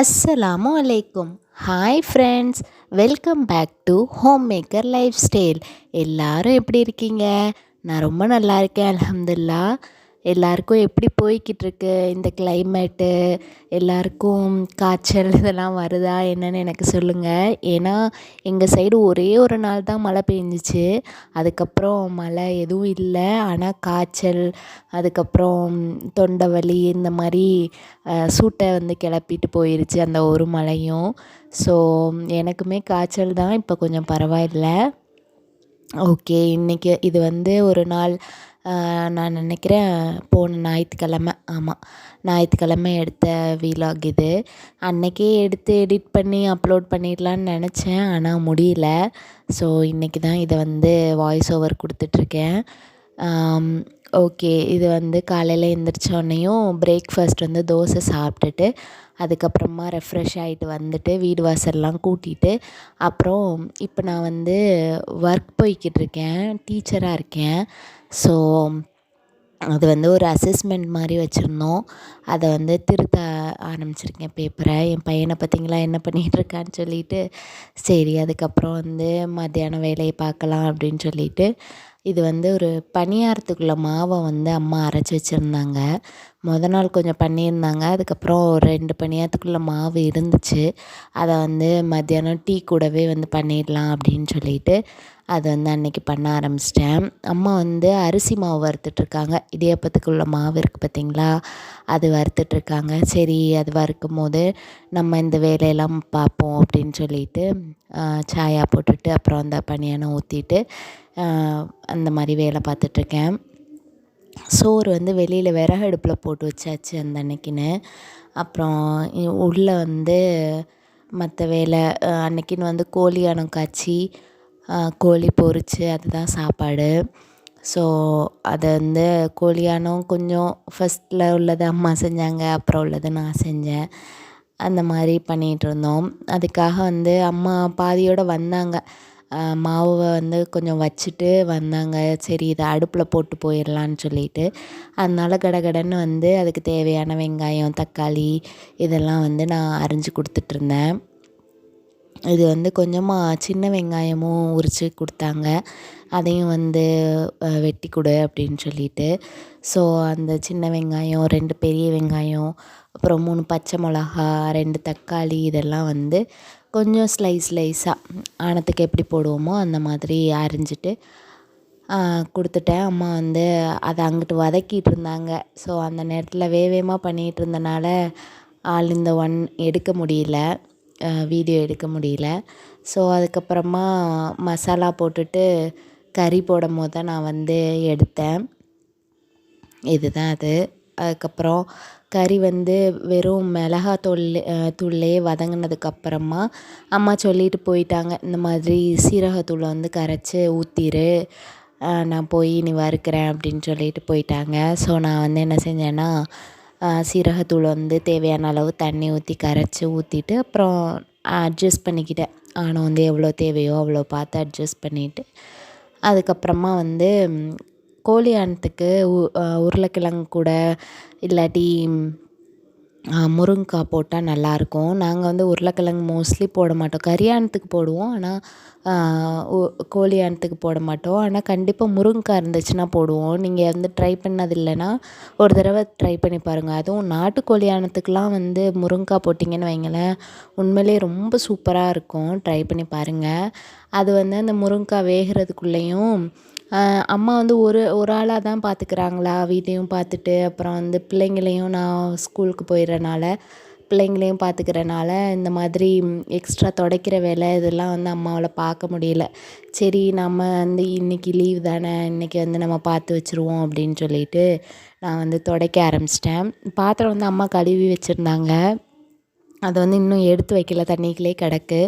அஸ்ஸலாமு அலைக்கும் hi friends welcome back to homemaker lifestyle எல்லோரும் எப்படி இருக்கீங்க? நான் ரொம்ப நல்லா இருக்கேன் அலமதுல்லா எல்லாருக்கும் எப்படி போய்கிட்டு இருக்கு இந்த கிளைமேட்டு எல்லாருக்கும் காய்ச்சல் இதெல்லாம் வருதா? என்னன்னு எனக்கு சொல்லுங்கள் ஏன்னா எங்கள் சைடு ஒரே ஒரு நாள் தான் மழை பெஞ்சிச்சு. அதுக்கப்புறம் மழை எதுவும் இல்லை. ஆனால் காய்ச்சல் அதுக்கப்புறம் தொண்டை வலி இந்த மாதிரி சூட்டை வந்து கிளப்பிட்டு போயிடுச்சு அந்த ஒரு மழையும். ஸோ எனக்குமே காய்ச்சல் தான். இப்போ கொஞ்சம் பரவாயில்லை. ஓகே இன்றைக்கி இது வந்து ஒரு நாள் நான் நினைக்கிறேன் போன ஞாயிற்றுக்கிழம ஆமாம் ஞாயிற்றுக்கிழமை எடுத்த வீலாக் இது. அன்றைக்கே எடுத்து எடிட் பண்ணி அப்லோட் பண்ணிடலான்னு நினச்சேன் ஆனால் முடியல. ஸோ இன்றைக்கி தான் இதை வந்து வாய்ஸ் ஓவர் கொடுத்துட்ருக்கேன் ஓகே இது வந்து காலையில் எழுந்திரிச்சோடனையும் பிரேக்ஃபாஸ்ட் வந்து தோசை சாப்பிட்டுட்டு அதுக்கப்புறமா ரெஃப்ரெஷ் ஆகிட்டு வந்துட்டு வீடு வாசல்லாம் கூட்டிட்டு அப்புறம் இப்போ நான் வந்து ஒர்க் போய்கிட்டு இருக்கேன் டீச்சராக இருக்கேன். ஸோ அது வந்து ஒரு அசஸ்மெண்ட் மாதிரி வச்சுருந்தோம். அதை வந்து திருத்த ஆரம்பிச்சிருக்கேன் பேப்பரை என் பையனை பார்த்திங்களா என்ன பண்ணிகிட்ருக்கான்னு சொல்லிட்டு சரி அதுக்கப்புறம் வந்து மத்தியான வேலையை பார்க்கலாம் அப்படின்னு சொல்லிட்டு இது வந்து ஒரு பணியாரத்துக்குள்ள மாவை வந்து அம்மா அரைச்சி வச்சுருந்தாங்க. மொதல் நாள் கொஞ்சம் பண்ணியிருந்தாங்க. அதுக்கப்புறம் ஒரு ரெண்டு பணியாரத்துக்குள்ள மாவு இருந்துச்சு. அதை வந்து மத்தியானம் டீ கூடவே வந்து பண்ணிடலாம் அப்படின்னு சொல்லிட்டு அது வந்து அன்றைக்கி பண்ண ஆரம்பிச்சிட்டேன். அம்மா வந்து அரிசி மாவு வறுத்துட்ருக்காங்க. இடியாப்பத்துக்குள்ள மாவு இருக்குது பார்த்தீங்களா அது வறுத்துட்ருக்காங்க. சரி அது வறுக்கும் போது நம்ம இந்த வேலையெல்லாம் பார்ப்போம் அப்படின்னு சொல்லிட்டு சாயா போட்டுட்டு அப்புறம் அந்த பனியானம் ஊற்றிட்டு அந்த மாதிரி வேலை பார்த்துட்ருக்கேன். சோறு வந்து வெளியில் விறகு அடுப்பில் போட்டு வச்சாச்சு அந்த அன்றைக்கின்னு அப்புறம் உள்ளே வந்து மற்ற வேலை அன்னைக்குன்னு வந்து கோழி அணம் காய்ச்சி கோழி பொரித்து அதுதான் சாப்பாடு. ஸோ அதை வந்து கோழியானம் கொஞ்சம் ஃபஸ்ட்டில் உள்ளது அம்மா செஞ்சாங்க அப்புறம் உள்ளது நான் செஞ்சேன். அந்த மாதிரி பண்ணிகிட்டு இருந்தோம். அதுக்காக வந்து அம்மா பாதியோடு வந்தாங்க. மாவை வந்து கொஞ்சம் வச்சுட்டு வந்தாங்க. சரி இதை அடுப்பில் போட்டு போயிடலான்னு சொல்லிட்டு. அதனால கடகடன்னு வந்து அதுக்கு தேவையான வெங்காயம் தக்காளி இதெல்லாம் வந்து நான் அரிஞ்சு கொடுத்துட்ருந்தேன். இது வந்து கொஞ்சமாக சின்ன வெங்காயமும் உரித்து கொடுத்தாங்க. அதையும் வந்து வெட்டி கொடு அப்படின்னு சொல்லிட்டு. ஸோ அந்த சின்ன வெங்காயம் ரெண்டு பெரிய வெங்காயம் அப்புறம் மூணு பச்சை மிளகா ரெண்டு தக்காளி இதெல்லாம் வந்து கொஞ்சம் ஸ்லைஸ் ஸ்லைஸாக ஆனத்துக்கு எப்படி போடுவோமோ அந்த மாதிரி அரிஞ்சிட்டு கொடுத்துட்டேன். அம்மா வந்து அதை அங்கிட்டு வதக்கிட்டு இருந்தாங்க. ஸோ அந்த நேரத்தில் வேகமாக பண்ணிகிட்டு இருந்தனால ஆள் இந்த ஒன் எடுக்க முடியல. வீடியோ எடுக்க முடியல. ஸோ அதுக்கப்புறமா மசாலா போட்டுட்டு கறி போடும் போது தான் நான் வந்து எடுத்தேன். இதுதான் அது. அதுக்கப்புறம் கறி வந்து வெறும் மிளகாத்தூள் தூள்லேயே வதங்கினதுக்கப்புறமா அம்மா சொல்லிட்டு போயிட்டாங்க இந்த மாதிரி சீரகத்தூளை வந்து கரைச்சி ஊற்றிரு நான் போய் நீ வறுக்கிறேன் அப்படின்னு சொல்லிட்டு போயிட்டாங்க. ஸோ நான் வந்து என்ன செஞ்சேன்னா சீரகத்தூள் வந்து தேவையான அளவு தண்ணி ஊற்றி கரைச்சி ஊற்றிட்டு அப்புறம் அட்ஜஸ்ட் பண்ணிக்கிட்டேன். ஆனால் வந்து எவ்வளோ தேவையோ அவ்வளோ பார்த்து அட்ஜஸ்ட் பண்ணிவிட்டு அதுக்கப்புறமா வந்து கோழி உ உருளைக்கிழங்கு கூட இல்லாட்டி முருங்கைக்காய் போட்டால் நல்லாயிருக்கும் நாங்கள் வந்து உருளைக்கிழங்கு மோஸ்ட்லி போட மாட்டோம். கரியானத்துக்கு போடுவோம். ஆனால் கோழியானத்துக்கு போட மாட்டோம். ஆனால் கண்டிப்பாக முருங்கைக்காய் இருந்துச்சுன்னா போடுவோம். நீங்கள் வந்து ட்ரை பண்ணது இல்லைன்னா ஒரு தடவை ட்ரை பண்ணி பாருங்கள் அதுவும் நாட்டு கோழியானத்துக்குலாம் வந்து முருங்கைக்காய் போட்டிங்கன்னு வைங்களேன் உண்மையிலே ரொம்ப சூப்பராக இருக்கும். ட்ரை பண்ணி பாருங்கள் அது வந்து அந்த முருங்கைக்காய் வேகிறதுக்குள்ளேயும் அம்மா வந்து ஒரு ஒரு ஆளாக தான் பார்த்துக்கிறாங்களா வீட்டையும் பார்த்துட்டு அப்புறம் வந்து பிள்ளைங்களையும் நான் ஸ்கூலுக்கு போயிடுறனால பிள்ளைங்களையும் பார்த்துக்கிறனால இந்த மாதிரி எக்ஸ்ட்ரா துடைக்கிற வேலை இதெல்லாம் வந்து அம்மாவால் பார்க்க முடியல. சரி நம்ம வந்து இன்றைக்கி லீவ் தானே இன்றைக்கி வந்து நம்ம பார்த்து வச்சுருவோம் அப்படின்னு சொல்லிட்டு நான் வந்து துடைக்க ஆரம்பிச்சிட்டேன். பாத்திரம் வந்து அம்மா கழுவி வச்சுருந்தாங்க. அதை வந்து இன்னும் எடுத்து வைக்கல தண்ணிக்குள்ளே கிடக்கு.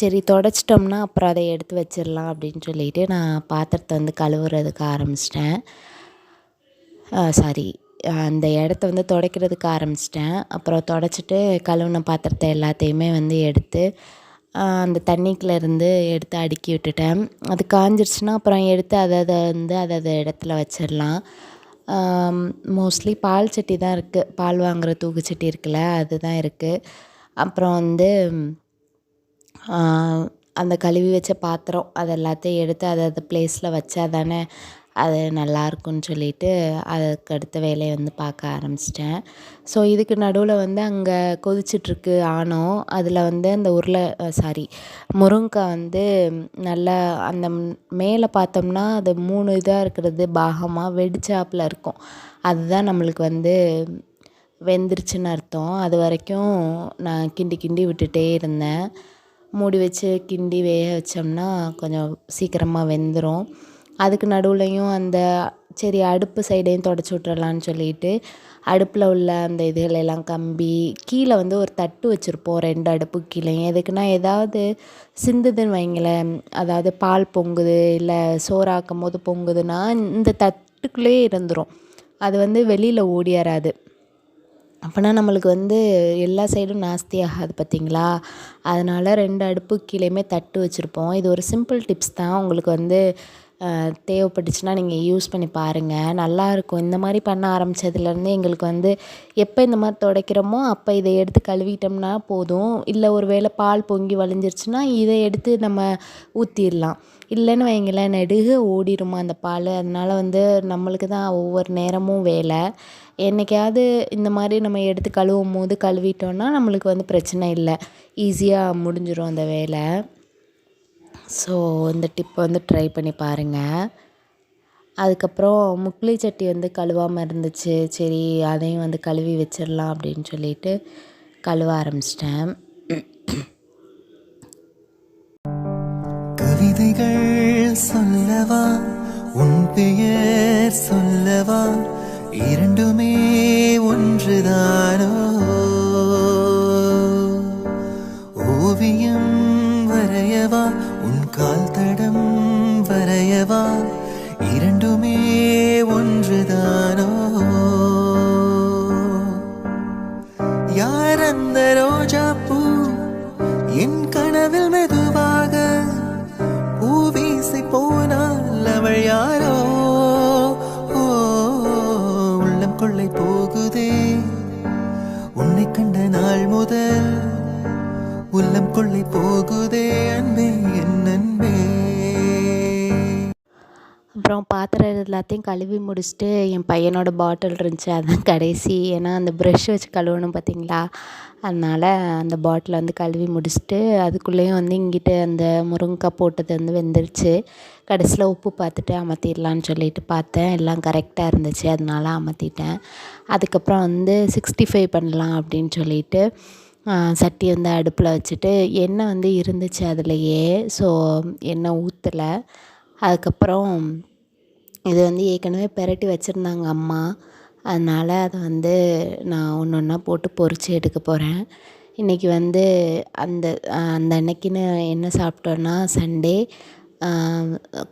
சரி தொடச்சிட்டோம்னா அப்புறம் அதை எடுத்து வச்சிடலாம் அப்படின்னு சொல்லிட்டு நான் பாத்திரத்தை வந்து கழுவுறதுக்கு ஆரம்பிச்சிட்டேன். சாரி அந்த இடத்த வந்து துடைக்கிறதுக்கு ஆரம்பிச்சிட்டேன். அப்புறம் தொடச்சிட்டு கழுவுன பாத்திரத்தை எல்லாத்தையுமே வந்து எடுத்து அந்த தண்ணிக்குள்ளேருந்து எடுத்து அடுக்கி விட்டுட்டேன். அது காஞ்சிருச்சுன்னா அப்புறம் எடுத்து அதை அதை வந்து அதை அதை இடத்துல வச்சிடலாம். மோஸ்ட்லி பால் சட்டி தான் இருக்குது பால் வாங்குகிற தூக்குச்சட்டி இருக்குல்ல அது தான் இருக்குது அப்புறம் வந்து அந்த கழுவி வச்ச பாத்திரம் அது எல்லாத்தையும் எடுத்து அது அது ப்ளேஸில் வச்சா தானே அது நல்லாயிருக்குன்னு சொல்லிட்டு அதுக்கு அடுத்த வேலையை வந்து பார்க்க ஆரம்பிச்சிட்டேன். ஸோ இதுக்கு நடுவில் வந்து அங்கே கொதிச்சிட்ருக்கு ஆணம். அதில் வந்து அந்த உருளை சாரி முருங்கைக்காய் வந்து நல்லா அந்த மேலே பார்த்தோம்னா அது மூணு இதாக இருக்கிறது பாகமாக வெடிச்சாப்பில் இருக்கும். அதுதான் நம்மளுக்கு வந்து வெந்துருச்சுன்னு அர்த்தம். அது வரைக்கும் நான் கிண்டி கிண்டி விட்டுட்டே இருந்தேன். மூடி வச்சு கிண்டி வேக வச்சோம்னா கொஞ்சம் சீக்கிரமாக வெந்துடும் அதுக்கு நடுவுலையும் அந்த சரி அடுப்பு சைடையும் தொடச்சி விட்றலான்னு சொல்லிட்டு அடுப்பில் உள்ள அந்த இதுகளெல்லாம் கம்பி கீழே வந்து ஒரு தட்டு வச்சுருப்போம் ரெண்டு அடுப்பு கீழேயும். எதுக்குன்னா ஏதாவது சிந்துதுன்னு வைங்களேன் அதாவது பால் பொங்குது இல்லை சோறாக்கும் போது பொங்குதுன்னா இந்த தட்டுக்குள்ளேயே இருந்துடும் அது வந்து வெளியில் ஓடியாராது. அப்போனா நம்மளுக்கு வந்து எல்லா சைடும் நாஸ்தி ஆகாது பார்த்தீங்களா அதனால் ரெண்டு அடுப்பு கீழேயுமே தட்டு வச்சுருப்போம். இது ஒரு சிம்பிள் டிப்ஸ் தான். உங்களுக்கு வந்து தேவைப்பட்டுச்சுன்னா நீங்கள் யூஸ் பண்ணி பாருங்கள் நல்லாயிருக்கும் இந்த மாதிரி பண்ண ஆரம்பித்ததுலேருந்து எங்களுக்கு வந்து எப்போ இந்த மாதிரி துடைக்கிறோமோ அப்போ இதை எடுத்து கழுவிட்டோம்னா போதும். இல்லை ஒரு வேளை பால் பொங்கி வழிஞ்சிருச்சுன்னா இதை எடுத்து நம்ம ஊற்றிடலாம் இல்லைன்னு வைங்களேன் நெடுக ஓடிடுமா அந்த பால். அதனால் வந்து நம்மளுக்கு தான் ஒவ்வொரு நேரமும் வேலை. என்றைக்காவது இந்த மாதிரி நம்ம எடுத்து கழுவும் போது கழுவிட்டோன்னா நம்மளுக்கு வந்து பிரச்சனை இல்லை. ஈஸியாக முடிஞ்சிடும் அந்த வேலை. ஸோ இந்த டிப் வந்து ட்ரை பண்ணி பாருங்கள் அதுக்கப்புறம் முக்லி சட்டி வந்து கழுவாமல் இருந்துச்சு. சரி அதையும் வந்து கழுவி வச்சிடலாம் அப்படின்னு சொல்லிட்டு கழுவ ஆரம்பிச்சிட்டேன். கவிதைகள் சொல்லவா? உன் பெயர் சொல்லவா? இரண்டுமே ஒன்றுதானோ? ஓவியம் வரையவா? உன் கால் தடம் வரையவா? உன்னை கண்ட நாள் முதல் உள்ளம் கொள்ளை போகுதே அன்பே என் அன்பே. அப்புறம் பாத்திரம் எல்லாத்தையும் கழுவி முடிச்சுட்டு என் பையனோட பாட்டில் இருந்துச்சு அதுதான் கடைசி. ஏன்னா அந்த ப்ரஷ் வச்சு கழுவணும் பார்த்தீங்களா அதனால் அந்த பாட்டிலை வந்து கழுவி முடிச்சுட்டு அதுக்குள்ளேயும் வந்து இங்கிட்டு அந்த முருங்கைக்காய் போட்டது வந்து வெந்துருச்சு. கடைசியில் உப்பு பார்த்துட்டு அமர்த்திடலான்னு சொல்லிட்டு பார்த்தேன். எல்லாம் கரெக்டாக இருந்துச்சு. அதனால அமர்த்திட்டேன். அதுக்கப்புறம் வந்து சிக்ஸ்டி ஃபைவ் பண்ணலாம் அப்படின்னு சொல்லிட்டு சட்டி வந்து அடுப்பில் வச்சுட்டு எண்ணெய் வந்து இருந்துச்சு அதுலேயே. ஸோ எண்ணெய் ஊற்றலை அதுக்கப்புறம் இது வந்து ஏற்கனவே பெரட்டி வச்சுருந்தாங்க அம்மா. அதனால் அதை வந்து நான் ஒன்று ஒன்றா போட்டு பொரித்து எடுக்க போகிறேன் இன்றைக்கி வந்து அந்த அந்த அன்னைக்குன்னு என்ன சாப்பிட்டோன்னா சண்டே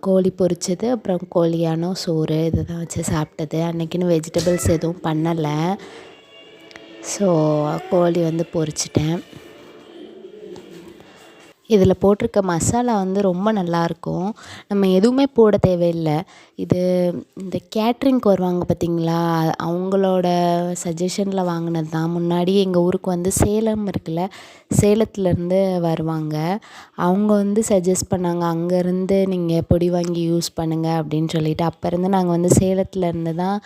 கோழி பொரித்தது அப்புறம் கோழியானம் சோறு இதை தான் வச்சு சாப்பிட்டது. அன்னைக்குன்னு வெஜிடபிள்ஸ் எதுவும் பண்ணலை. ஸோ கோழி வந்து பொரிச்சிட்டேன். இதில் போட்டிருக்க மசாலா வந்து ரொம்ப நல்லாயிருக்கும். நம்ம எதுவுமே போட தேவையில்லை. இது இந்த கேட்ரிங்க்கு வருவாங்க பார்த்தீங்களா? அவங்களோட சஜஷனில் வாங்கினது தான். முன்னாடி எங்கள் ஊருக்கு வந்து சேலம் இருக்குல்ல சேலத்துலேருந்து வருவாங்க. அவங்க வந்து சஜஸ்ட் பண்ணாங்க அங்கேருந்து நீங்கள் பொடி வாங்கி யூஸ் பண்ணுங்கள் அப்படின்னு சொல்லிட்டு. அப்போ இருந்து நாங்கள் வந்து சேலத்துலேருந்து தான்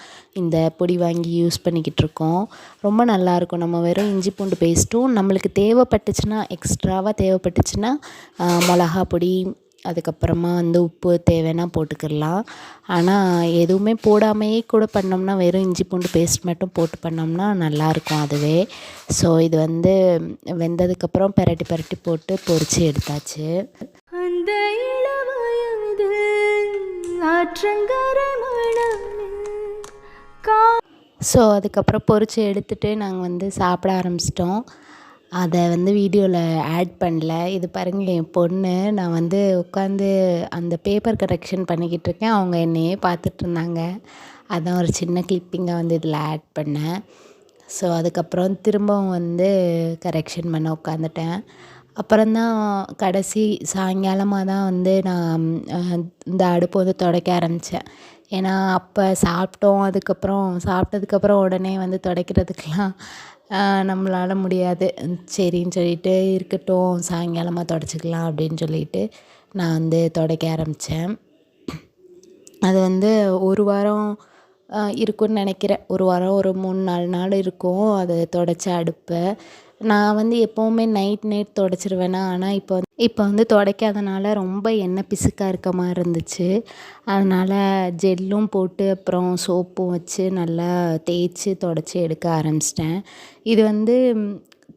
இந்த பொடி வாங்கி யூஸ் பண்ணிக்கிட்டு இருக்கோம். ரொம்ப நல்லாயிருக்கும். நம்ம வெறும் இஞ்சி பூண்டு பேஸ்ட்டும் நம்மளுக்கு தேவைப்பட்டுச்சுன்னா எக்ஸ்ட்ராவாக தேவைப்பட்டுச்சுன்னா ஆ, மிளகா பொடி அதுக்கப்புறமா வந்து உப்பு தேவைன்னா போட்டுக்கிடலாம் ஆனால் எதுவுமே போடாமையே கூட பண்ணோம்னா வெறும் இஞ்சி பூண்டு பேஸ்ட் மட்டும் போட்டு பண்ணோம்னா நல்லாயிருக்கும் அதுவே. ஸோ இது வந்து வெந்ததுக்கப்புறம் பெரட்டி பெரட்டி போட்டு பொரித்து எடுத்தாச்சு. அந்த ஆற்றங்கரை ஸோ அதுக்கப்புறம் பொரித்து எடுத்துட்டு நாங்கள் வந்து சாப்பிட ஆரம்பிச்சிட்டோம். அதை வந்து வீடியோவில் ஆட் பண்ணல. இது பாருங்கள் என் பொண்ணு. நான் வந்து உட்காந்து அந்த பேப்பர் கரெக்ஷன் பண்ணிக்கிட்டு இருக்கேன். அவங்க என்னையே பார்த்துட்டு இருந்தாங்க. அதான் ஒரு சின்ன கிளிப்பிங்கை வந்து இதில் ஆட் பண்ணேன். ஸோ அதுக்கப்புறம் திரும்பவும் வந்து கரெக்ஷன் பண்ண உட்காந்துட்டேன். அப்புறம்தான் கடைசி சாயங்காலமாக தான் வந்து நான் இந்த அடுப்பு வந்து துடைக்க ஆரம்பித்தேன் ஏன்னா அப்போ சாப்பிட்டோம் அதுக்கப்புறம் சாப்பிட்டதுக்கப்புறம் உடனே வந்து துடைக்கிறதுக்கெலாம் நம்மளால் முடியாது. சரின்னு சொல்லிட்டு இருக்கட்டும் சாயங்காலமாக துடச்சிக்கலாம் அப்படின்னு சொல்லிட்டு நான் வந்து துடைக்க ஆரம்பித்தேன் அது வந்து ஒரு வாரம் இருக்கும்னு நினைக்கிறேன். ஒரு வாரம் ஒரு மூணு நாலு நாள் இருக்கும். அதை தொடச்ச அடுப்பை. நான் வந்து எப்போவுமே நைட் நைட் தொடச்சிருவேனா? ஆனால் இப்போ வந்து இப்போ வந்து துடைக்காதனால ரொம்ப எண்ணெய் பிசுக்காக இருக்க மாதிரி இருந்துச்சு. அதனால் ஜெல்லும் போட்டு அப்புறம் சோப்பும் வச்சு நல்லா தேய்ச்சி தொடச்சி எடுக்க ஆரம்பிச்சிட்டேன். இது வந்து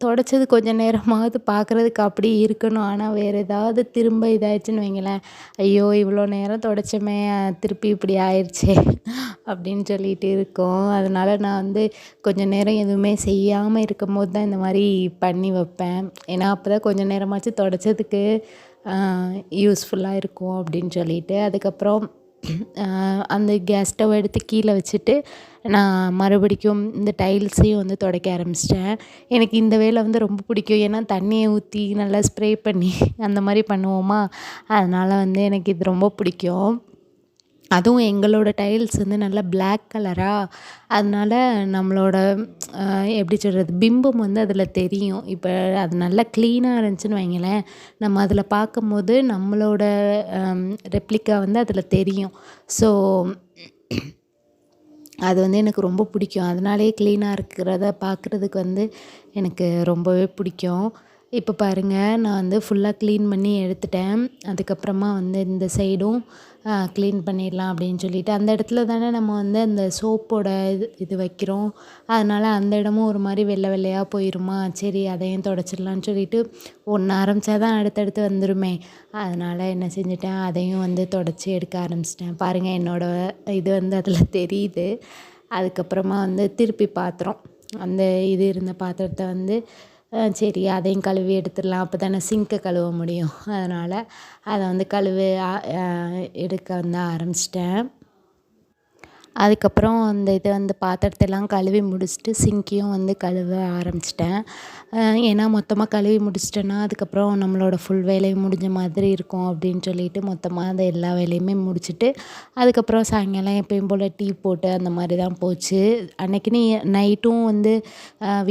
தொடச்சது கொஞ்ச நேரமாவது பார்க்குறதுக்கு அப்படி இருக்கணும். ஆனால் வேறு ஏதாவது திரும்ப இதாயிடுச்சுன்னு வைங்களேன். ஐயோ இவ்வளோ நேரம் தொடச்சோமே திருப்பி இப்படி ஆயிடுச்சே அப்படின்னு சொல்லிட்டு இருக்கும். அதனால் நான் வந்து கொஞ்ச நேரம் எதுவுமே செய்யாமல் இருக்கும்போது தான் இந்த மாதிரி பண்ணி வைப்பேன். ஏன்னா அப்போ தான் கொஞ்சம் நேரமாச்சும் தொடச்சதுக்கு யூஸ்ஃபுல்லாக இருக்கும் அப்படின்னு சொல்லிட்டு. அதுக்கப்புறம் அந்த கேஸ் ஸ்டவ் எடுத்து கீழே வச்சுட்டு நான் மறுபடிக்கும் இந்த டைல்ஸையும் வந்து துடைக்க ஆரம்பிச்சிட்டேன். எனக்கு இந்த வேலை வந்து ரொம்ப பிடிக்கும். ஏன்னா தண்ணியை ஊற்றி நல்லா ஸ்ப்ரே பண்ணி அந்த மாதிரி பண்ணுவோமா? அதனால் வந்து எனக்கு இது ரொம்ப பிடிக்கும். அதுவும் எங்களோட டைல்ஸ் வந்து நல்லா பிளாக் கலராக அதனால நம்மளோட எப்படி சொல்கிறது பிம்பம் வந்து அதில் தெரியும். இப்போ அது நல்லா க்ளீனாக இருந்துச்சுன்னு வைங்களேன் நம்ம அதில் பார்க்கும்போது நம்மளோட ரெப்ளிக்கா வந்து அதில் தெரியும். ஸோ அது வந்து எனக்கு ரொம்ப பிடிக்கும். அதனாலேயே க்ளீனாக இருக்கிறத பார்க்குறதுக்கு வந்து எனக்கு ரொம்பவே பிடிக்கும். இப்போ பாருங்கள் நான் வந்து ஃபுல்லாக க்ளீன் பண்ணி எடுத்துட்டேன். அதுக்கப்புறமா வந்து இந்த சைடும் க்ளீன் பண்ணிடலாம் அப்படின்னு சொல்லிட்டு அந்த இடத்துல தானே நம்ம வந்து அந்த சோப்போட இது இது வைக்கிறோம். அதனால் அந்த இடமும் ஒரு மாதிரி வெள்ளை வெள்ளையாக போயிடுமா சரி அதையும் தொடச்சிடலான்னு சொல்லிட்டு ஒன்று ஆரம்பித்தா தான் அடுத்தடுத்து வந்துருமே. அதனால் என்ன செஞ்சுட்டேன் அதையும் வந்து தொடச்சி எடுக்க ஆரம்பிச்சிட்டேன். பாருங்கள் என்னோடய இது வந்து அதில் தெரியுது. அதுக்கப்புறமா வந்து திருப்பி பாத்திரம். அந்த இது இருந்த பாத்திரத்தை வந்து சரி அதையும் கழுவி எடுத்துடலாம். அப்போ தானே சிங்க்கை கழுவ முடியும். அதனால் அதை வந்து கழுவி எடுக்க வந்து ஆரம்பிச்சிட்டேன். அதுக்கப்புறம் அந்த இதை வந்து பாத்திரத்தெல்லாம் கழுவி முடிச்சுட்டு சிங்க்கையும் வந்து கழுவ ஆரம்பிச்சிட்டேன். ஏன்னா மொத்தமாக கழுவி முடிச்சிட்டேன்னா அதுக்கப்புறம் நம்மளோட ஃபுல் வேலையும் முடிஞ்ச மாதிரி இருக்கும் அப்படின்னு சொல்லிட்டு மொத்தமாக அந்த எல்லா வேலையுமே முடிச்சுட்டு அதுக்கப்புறம் சாயங்காலம் எப்பயும் போல் டீ போட்டு அந்த மாதிரி தான் போச்சு. அன்றைக்கினி நைட்டும் வந்து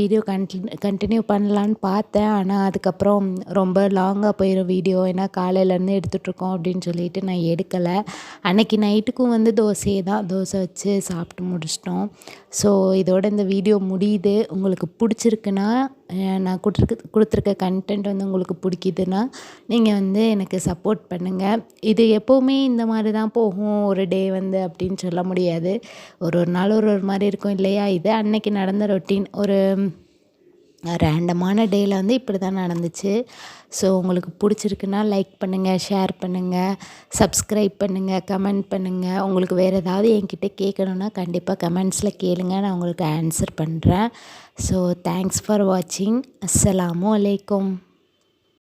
வீடியோ கண்டினியூ கண்டினியூ பண்ணலான்னு பார்த்தேன். ஆனால் அதுக்கப்புறம் ரொம்ப லாங்காக போயிடும் வீடியோ ஏன்னா காலையிலேருந்து எடுத்துகிட்ருக்கோம் அப்படின்னு சொல்லிட்டு நான் எடுக்கலை. அன்றைக்கி நைட்டுக்கும் வந்து தோசையே தான். தோசை வச்சு சாப்பிட்டு முடிச்சிட்டோம். ஸோ இதோட இந்த வீடியோ முடியுது. உங்களுக்கு பிடிச்சிருக்குன்னா நான் கொடுத்துருக்க கொடுத்துருக்க கண்டென்ட் வந்து உங்களுக்கு பிடிக்குதுன்னா நீங்கள் வந்து எனக்கு சப்போர்ட் பண்ணுங்கள் இது எப்போவுமே இந்த மாதிரி தான் போகும். ஒரு டே வந்து அப்படின்னு சொல்ல முடியாது. ஒரு ஒரு நாள் ஒரு ஒரு மாதிரி இருக்கும் இல்லையா? இது அன்னைக்கு நடந்த ரொட்டீன் ஒரு ரேண்டமான டேயில் வந்து இப்படி தான் நடந்துச்சு. ஸோ உங்களுக்கு பிடிச்சிருக்குன்னா லைக் பண்ணுங்கள் ஷேர் பண்ணுங்கள் சப்ஸ்கிரைப் பண்ணுங்கள் கமெண்ட் பண்ணுங்கள் உங்களுக்கு வேறு ஏதாவது என்கிட்ட கேட்கணுன்னா கண்டிப்பாக கமெண்ட்ஸில் கேளுங்க நான் உங்களுக்கு ஆன்சர் பண்ணுறேன் ஸோ தேங்க்ஸ் ஃபார் வாட்சிங் அஸ்ஸலாமு அலைக்கும்